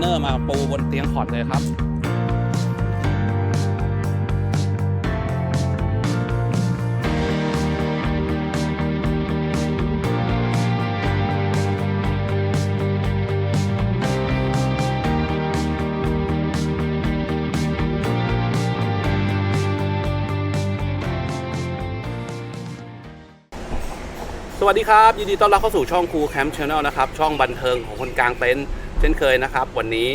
นเนอร์มาปูบนเตียงคอดเลยครับสวัสดีครับ ยินดีต้อนรับเข้าสู่ช่องครูแคมป์ชาแนลนะครับ ช่องบันเทิงของคนกลางเต็นท์ เช่นเคยนะครับ วันนี้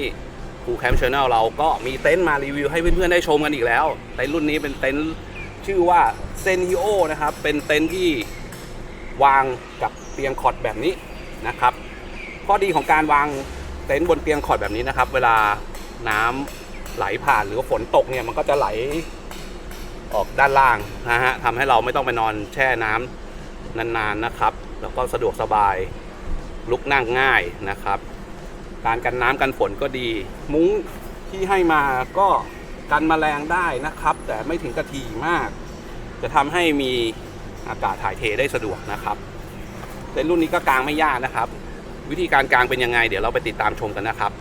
ครูแคมป์ชาแนลเราก็มีเต็นท์มารีวิวให้เพื่อนๆได้ชมกันอีกแล้วเต็นท์รุ่นนี้เป็นเต็นท์ชื่อว่าเซนิโอนะครับ เป็นเต็นท์ที่วางกับเตียงคอร์ดแบบนี้นะครับ ข้อดีของการวางเต็นท์บนเตียงคอร์ดแบบนี้นะครับ เวลาน้ำไหลผ่านหรือว่าฝนตกเนี่ยมันก็จะไหลออกด้านล่างนะฮะทำให้เราไม่ต้องไปนอนแช่น้ำนานๆนะครับ แล้วก็สะดวกสบายลุกนั่งง่ายนะครับ การกันน้ำกันฝนก็ดี มุ้งที่ให้มาก็กันแมลงได้นะครับ แต่ไม่ถึงกระทีมาก จะทำให้มีอากาศถ่ายเทได้สะดวกนะครับเต็นรุ่นนี้ก็กางไม่ยากนะครับ วิธีการกางเป็นยังไง เดี๋ยวเราไปติดตามชมกันนะครับ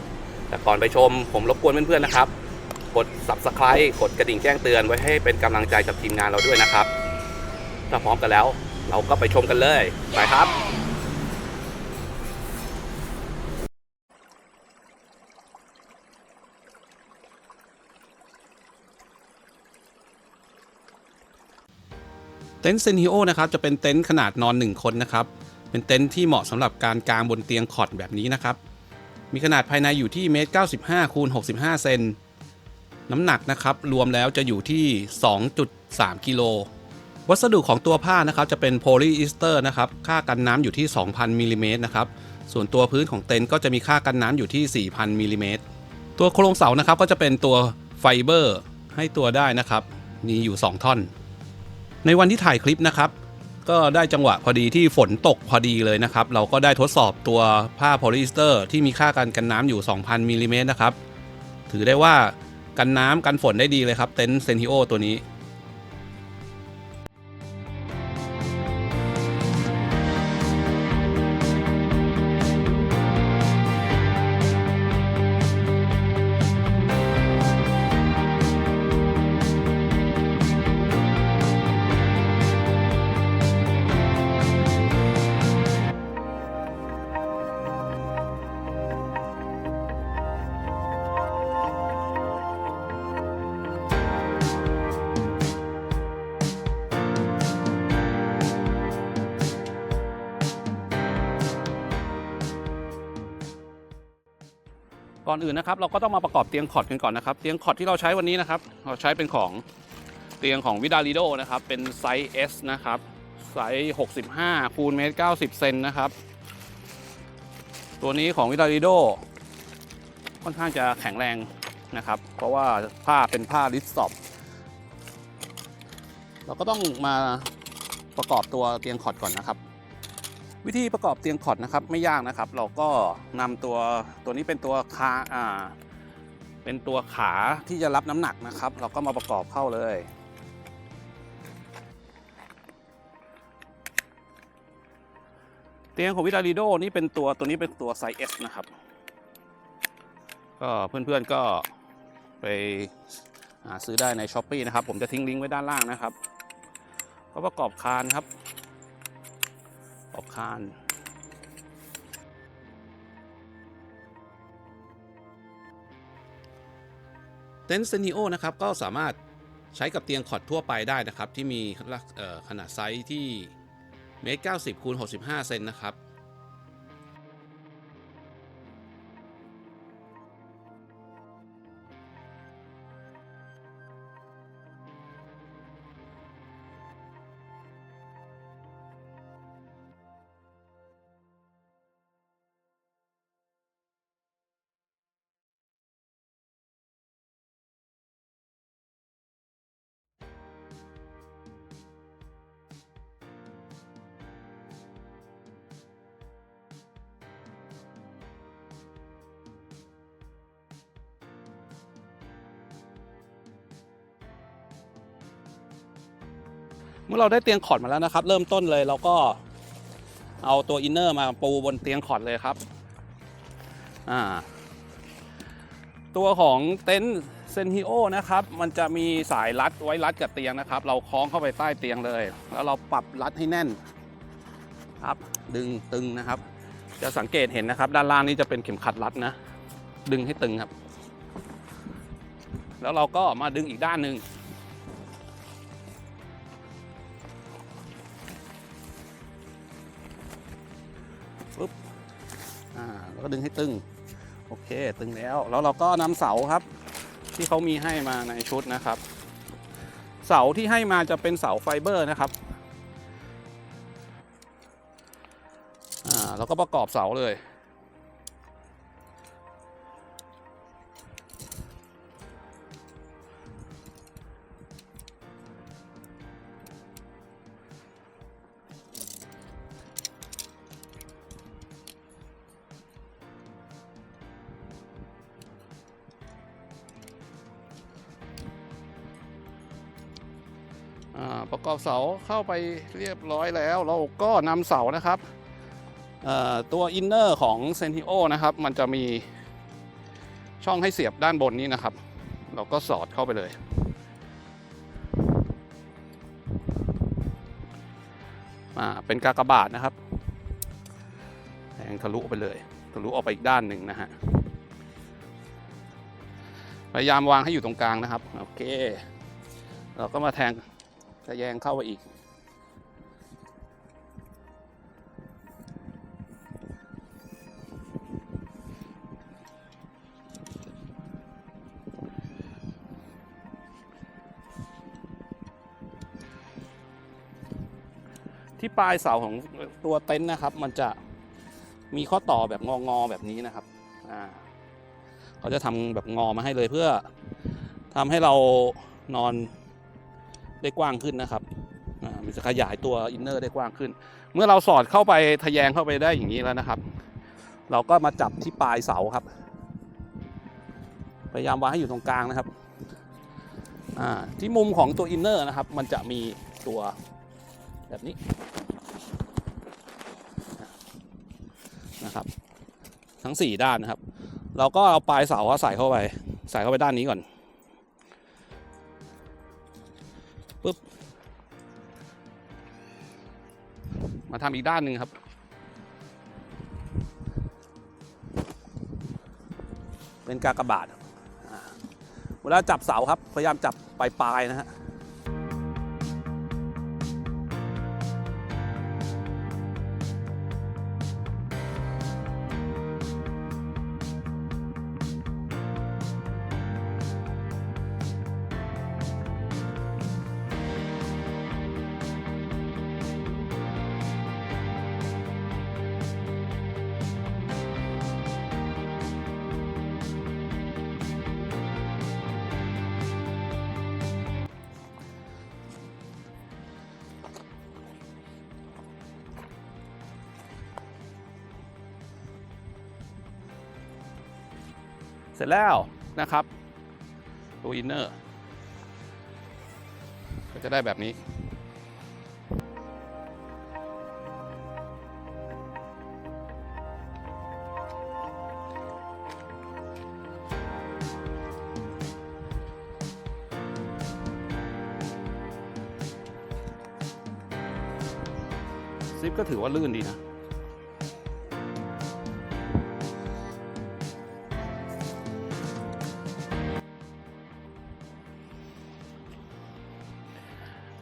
แต่ก่อนไปชมผมรบกวนเพื่อนๆนะครับ กด subscribe กดกระดิ่งแจ้งเตือนไว้ให้เป็นกำลังใจกับทีมงานเราด้วยนะครับถ้าพร้อมกันแล้ว เราก็ไปชมกันเลยไปครับ เต็นท์เซนฮิโอนะครับจะเป็นเต็นท์ขนาดนอน 1 คนนะครับ เป็นเต็นท์ที่เหมาะสำหรับการกางบนเตียงคอร์ดแบบนี้นะครับ มีขนาดภายในอยู่ที่เมตร95คูณ65 เซนน้ำหนักนะครับรวมแล้วจะอยู่ที่ 2.3 กิโล วัสดุของตัวผ้านะครับจะเป็นโพลีอีสเตอร์นะครับ ค่ากันน้ำอยู่ที่ 2,000มิลลิเมตรนะครับ ส่วนตัวพื้นของเต็นท์ก็จะมีค่ากันน้ำอยู่ที่ 4,000มิลลิเมตร ตัวโครงเสานะครับก็จะเป็นตัวไฟเบอร์ให้ตัวได้นะครับ มีอยู่ 2 ท่อน ในวันที่ถ่ายคลิปนะครับ ก็ได้จังหวะพอดีที่ฝนตกพอดีเลยนะครับ เราก็ได้ทดสอบตัวผ้าโพลีอีสเตอร์ที่มีค่าการกันน้ำอยู่ 2,000มิลลิเมตรนะครับ ถือได้ว่ากันน้ำกันฝนได้ดีเลยครับเต็นท์เซนทิโอตัวนี้ ก่อนอื่นนะครับ เราก็ต้องมาประกอบเตียงคอร์ดกันก่อนนะครับเตียงคอร์ดที่เราใช้วันนี้นะครับ เราใช้เป็นของเตียงของวิดาลิโดนะครับ เป็นไซส์ S นะครับไซส์65คูณเมตร90เซนนะครับ ตัวนี้ของวิดาลิโดค่อนข้างจะแข็งแรงนะครับ เพราะว่าผ้าเป็นผ้าลิสซอปเราก็ต้องมาประกอบตัวเตียงคอร์ดก่อนนะครับ วิธีประกอบเตียงคอดนะครับไม่ยากนะครับ เราก็นำตัวตัวนี้เป็นตัวคาอ่าเป็นตัวขาที่จะรับน้ำหนักนะครับ เราก็มาประกอบเข้าเลย เตียงของวิลาริโดนี่เป็นตัวตัวนี้เป็นตัวไซส์ S นะครับ ก็เพื่อนๆก็ไปหาซื้อได้ใน s h อ p e e นะครับ ผมจะทิ้งลิงก์ไว้ด้านล่างนะครับก็ประกอบคานครับ ออกคานเต็นท์เซนิโอนะครับ ก็สามารถใช้กับเตียงคอดทั่วไปได้นะครับ ที่มีขนาดไซส์ที่เมตรเก้าสิบคูณหกสิบห้าเซนนะครับ เมื่อเราได้เตียงคอร์ดมาแล้วนะครับ เริ่มต้นเลยเราก็เอาตัวอินเนอร์มาปูบนเตียงคอร์ดเลยครับอ่าตัวของเต็นท์เซนฮิโอนะครับ มันจะมีสายรัดไว้รัดกับเตียงนะครับ เราคล้องเข้าไปใต้เตียงเลย แล้วเราปรับรัดให้แน่นครับ ดึงตึงนะครับ จะสังเกตเห็นนะครับ ด้านล่างนี้จะเป็นเข็มขัดรัดนะ ดึงให้ตึงครับ แล้วเราก็มาดึงอีกด้านหนึ่ง แล้วก็ดึงให้ตึง โอเค ตึงแล้ว แล้วเราก็นำเสาครับ ที่เขามีให้มาในชุดนะครับ เสาที่ให้มาจะเป็นเสาไฟเบอร์นะครับอ่าแล้วก็ประกอบเสาเลย ประกอบเสาเข้าไปเรียบร้อยแล้ว เราก็นำเสานะครับตัวอินเนอร์ของ c e n t i o นะครับ มันจะมีช่องให้เสียบด้านบนนี้นะครับ เราก็สอดเข้าไปเลยอ่าเป็นกากบาทนะครับแทงทะลุไปเลย ทะลุออกไปอีกด้านหนึ่งนะฮะพยายามวางให้อยู่ตรงกลางนะครับ โอเค เราก็มาแทง ทะแยงเข้าไปอีก ที่ปลายเสาของตัวเต็นท์นะครับ มันจะมีข้อต่อแบบงอๆแบบนี้นะครับอ่าเขาจะทำแบบงอมาให้เลยเพื่อทำให้เรานอน ได้กว้างขึ้นนะครับมันจะขยายตัวอินเนอร์ได้กว้างขึ้น เมื่อเราสอดเข้าไปทะแยงเข้าไปได้อย่างนี้แล้วนะครับ เราก็มาจับที่ปลายเสาครับ พยายามวางให้อยู่ตรงกลางนะครับที่มุมของตัวอินเนอร์นะครับ มันจะมีตัวแบบนี้นะครับ ทั้ง 4 ด้านนะครับ เราก็เอาปลายเสาใส่เข้าไป ใส่เข้าไปด้านนี้ก่อน มาทำอีกด้านหนึ่งครับ เป็นกากบาทเวลาจับเสาครับ พยายามจับปลายๆนะฮะ เสร็จแล้วนะครับตัวอินเนอร์ก็จะได้แบบนี้ ซิปก็ถือว่าลื่นดีนะ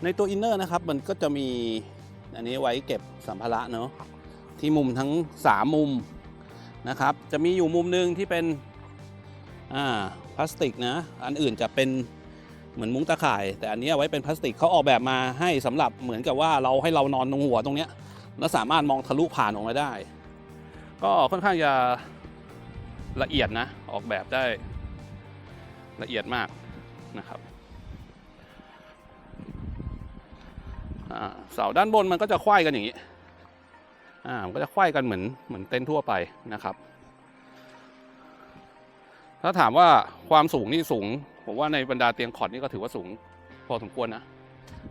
ในตัวอินเนอร์นะครับมันก็จะมีอันนี้ไว้เก็บสัมภาระเนาะที่มุมทั้ง 3 มุมนะครับ จะมีอยู่มุมหนึ่งที่เป็นอ่าพลาสติกนะ อันอื่นจะเป็นเหมือนมุ้งตะข่าย แต่อันนี้เอาไว้เป็นพลาสติกเขาออกแบบมาให้สำหรับเหมือนกับว่าเราให้เรานอนตรงหัวตรงเนี้ยแล้วสามารถมองทะลุผ่านออกมาได้ ก็ค่อนข้างจะละเอียดนะ ออกแบบได้ละเอียดมากนะครับ เสาด้านบนมันก็จะไขว้กันอย่างนี้อ่ามันก็จะไขว้กันเหมือนเหมือนเต็นท์ทั่วไปนะครับ ถ้าถามว่าความสูงนี่สูง ผมว่าในบรรดาเตียงคอร์ดนี่ก็ถือว่าสูงพอสมควรนะ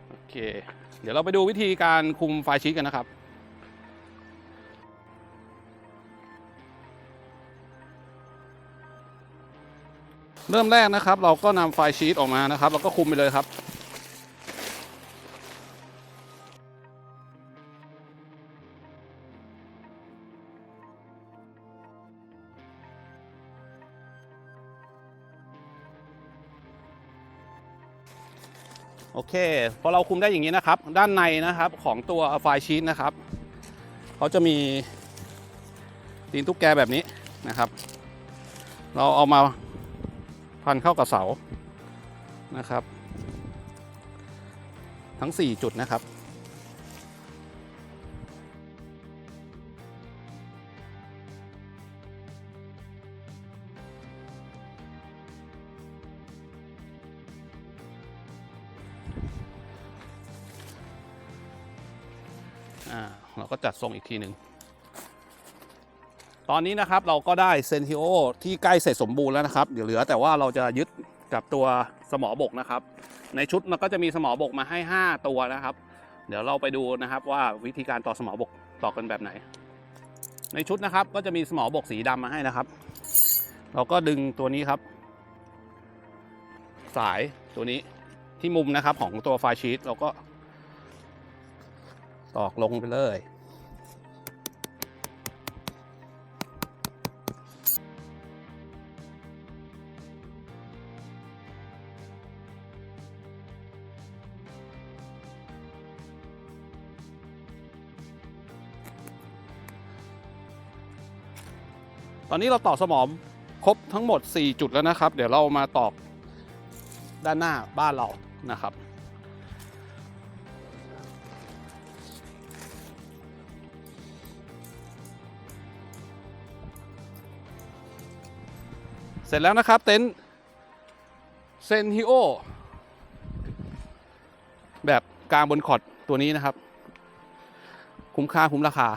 โอเค เดี๋ยวเราไปดูวิธีการคุมไฟชีตกันนะครับเริ่มแรกนะครับ เราก็นำไฟชีตออกมานะครับแล้วก็คุมไปเลยครับ โอเคพอเราคุมได้อย่างนี้นะครับ ด้านในนะครับของตัวไฟล์ชีตนะครับเขาจะมีตีนตุ๊กแกแบบนี้นะครับ เราเอามาพันเข้ากับเสานะครับ ทั้ง 4 จุดนะครับ เราก็จัดทรงอีกทีหนึ่ง ตอนนี้นะครับเราก็ได้เซนทิโอที่ใกล้เสร็จสมบูรณ์แล้วนะครับ เดี๋ยวเหลือแต่ว่าเราจะยึดกับตัวสมอบกนะครับ ในชุดมันก็จะมีสมอบกมาให้ 5 ตัวนะครับ เดี๋ยวเราไปดูนะครับว่าวิธีการต่อสมอบกต่อกันแบบไหน ในชุดนะครับก็จะมีสมอบกสีดำมาให้นะครับ เราก็ดึงตัวนี้ครับ สายตัวนี้ที่มุมนะครับของตัวไฟชีตเราก็ ตอกลงไปเลยตอนนี้เราต่อสมอมครบทั้งหมด 4 จุดแล้วนะครับ เดี๋ยวเรามาตอกด้านหน้าบ้านเรานะครับ เสร็จแล้วนะครับเต็นท์เซนฮิโอแบบกลางบนคอร์ดตัวนี้นะครับ คุ้มค่าคุ้มราคา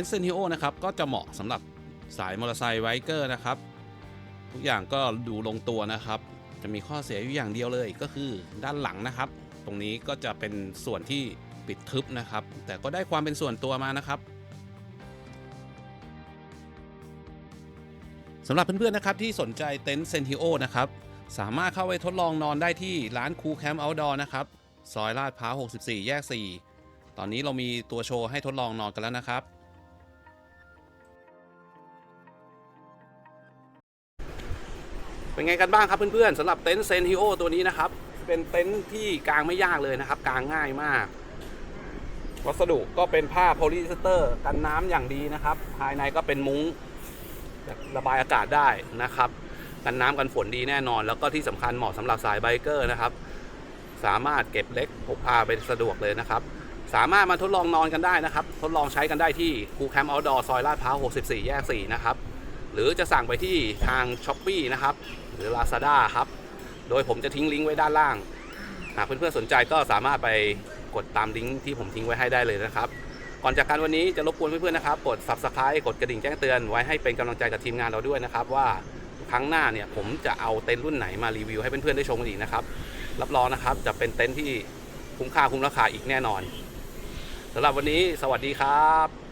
นท์เซนทิโอนะครับก็จะเหมาะสำหรับสายมอเตอร์ไซค์ไวเกอร์นะครับ ทุกอย่างก็ดูลงตัวนะครับ จะมีข้อเสียอยู่อย่างเดียวเลยก็คือด้านหลังนะครับ ตรงนี้ก็จะเป็นส่วนที่ปิดทึบนะครับ แต่ก็ได้ความเป็นส่วนตัวมานะครับสำหรับเพื่อนๆนะครับที่สนใจเต็นท์เซนทิโอนะครับสามารถเข้าไปทดลองนอนได้ที่ร้านคูแคมป์เอาท์ดอร์นะครับซอยลาดพร้าว 64 แยก 4 ตอนนี้เรามีตัวโชว์ให้ทดลองนอนกันแล้วนะครับ เป็นไงกันบ้างครับเพื่อนๆสำหรับเต็นท์เซนฮิโอตัวนี้นะครับ เป็นเต็นท์ที่กางไม่ยากเลยนะครับกางง่ายมาก วัสดุก็เป็นผ้าโพลีเอสเตอร์ กันน้ำอย่างดีนะครับ ภายในก็เป็นมุ้งระบายอากาศได้นะครับ กันน้ำกันฝนดีแน่นอน แล้วก็ที่สำคัญเหมาะสำหรับสายไบเกอร์นะครับ สามารถเก็บเล็กพกพาไปสะดวกเลยนะครับ สามารถมาทดลองนอนกันได้นะครับ ทดลองใช้กันได้ที่คูแคมป์เอาท์ดอร์ซอยลาดพร้าว 64 แยก 4 นะครับ หรือจะสั่งไปที่ทาง s h อ p e e นะครับ หรือ Lazada ครับ โดยผมจะทิ้งลิงก์ไว้ด้านล่าง หากเพื่อนๆสนใจก็สามารถไปกดตามลิงก์ที่ผมทิ้งไว้ให้ได้เลยนะครับ ก่อนจากการวันนี้จะรบกวนเพื่อนๆนะครับ กด Subscribe กดกระดิ่งแจ้งเตือนไว้ให้เป็นกำลังใจกับทีมงานเราด้วยนะครับ ว่าครั้งหน้าเนี่ยผมจะเอาเต็นท์รุ่นไหนมารีวิวให้เพื่อนๆได้ชมกันอีกนะครับ รับรองนะครับจะเป็นเต็นท์ที่คุ้มค่าคุ้มราคาอีกแน่นอนสำหรับวันนี้สวัสดีครับ